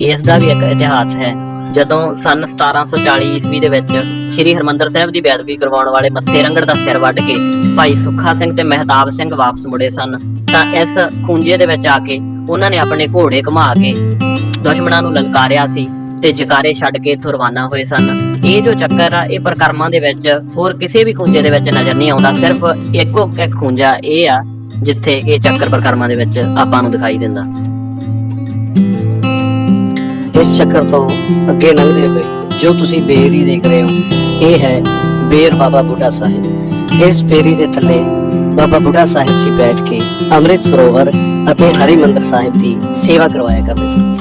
ਇਸ ਦਾ ਵੀ ਇੱਕ ਇਤਿਹਾਸ ਹੈ। ਜਦੋਂ ਸਨ 1740 ਈਸਵੀ ਦੇ ਵਿੱਚ ਸ੍ਰੀ ਹਰਮੰਦਰ ਸਾਹਿਬ ਦੀ ਬੇਅਦਬੀ ਕਰਵਾਉਣ ਵਾਲੇ ਮੱਸੇ ਰੰਗੜ ਦਾ ਸਿਰ ਵੱਢ ਕੇ ਭਾਈ ਸੁੱਖਾ ਸਿੰਘ ਤੇ ਮਹਿਤਾਬ ਸਿੰਘ ਵਾਪਸ ਮੁੜੇ ਸਨ, ਤਾਂ ਇਸ ਖੁੰਝੇ ਦੇ ਵਿੱਚ ਆ ਕੇ ਉਹਨਾਂ ਨੇ ਆਪਣੇ ਘੋੜੇ ਘੁਮਾ ਕੇ ਦੁਸ਼ਮਣਾਂ ਨੂੰ ਲਲਕਾਰਿਆ ਸੀ ਤੇ ਜਕਾਰੇ ਛੱਡ ਕੇ ਇੱਥੋਂ ਰਵਾਨਾ ਹੋਏ ਸਨ। ਇਹ ਜੋ ਚੱਕਰ ਆ, ਇਹ ਪ੍ਰਕਰਮਾਂ ਦੇ ਵਿੱਚ ਹੋਰ ਕਿਸੇ ਵੀ ਖੂੰਜੇ ਦੇ ਵਿੱਚ ਨਜ਼ਰ ਨਹੀਂ ਆਉਂਦਾ, ਸਿਰਫ ਇੱਕੋ ਇੱਕ ਖੁੰਝਾ ਇਹ ਆ, ਜਿੱਥੇ ਇਹ ਚੱਕਰ ਪ੍ਰਕਰਮਾਂ ਦੇ ਵਿੱਚ ਆਪਾਂ ਨੂੰ ਦਿਖਾਈ ਦਿੰਦਾ। ਇਸ ਚੱਕਰ ਤੋਂ ਅੱਗੇ ਲੰਘਦੇ ਹੋਏ, ਜੋ ਤੁਸੀਂ ਬੇਰੀ ਦੇਖ ਰਹੇ ਹੋ, ਇਹ ਹੈ ਬੇਰ ਬਾਬਾ ਬੁੱਢਾ ਸਾਹਿਬ। ਇਸ ਬੇਰੀ ਦੇ ਥੱਲੇ ਬਾਬਾ ਬੁੱਢਾ ਸਾਹਿਬ ਜੀ ਬੈਠ ਕੇ ਅੰਮ੍ਰਿਤ ਸਰੋਵਰ ਅਤੇ ਹਰਿਮੰਦਰ ਸਾਹਿਬ ਦੀ ਸੇਵਾ ਕਰਵਾਇਆ ਕਰਦੇ ਸਨ।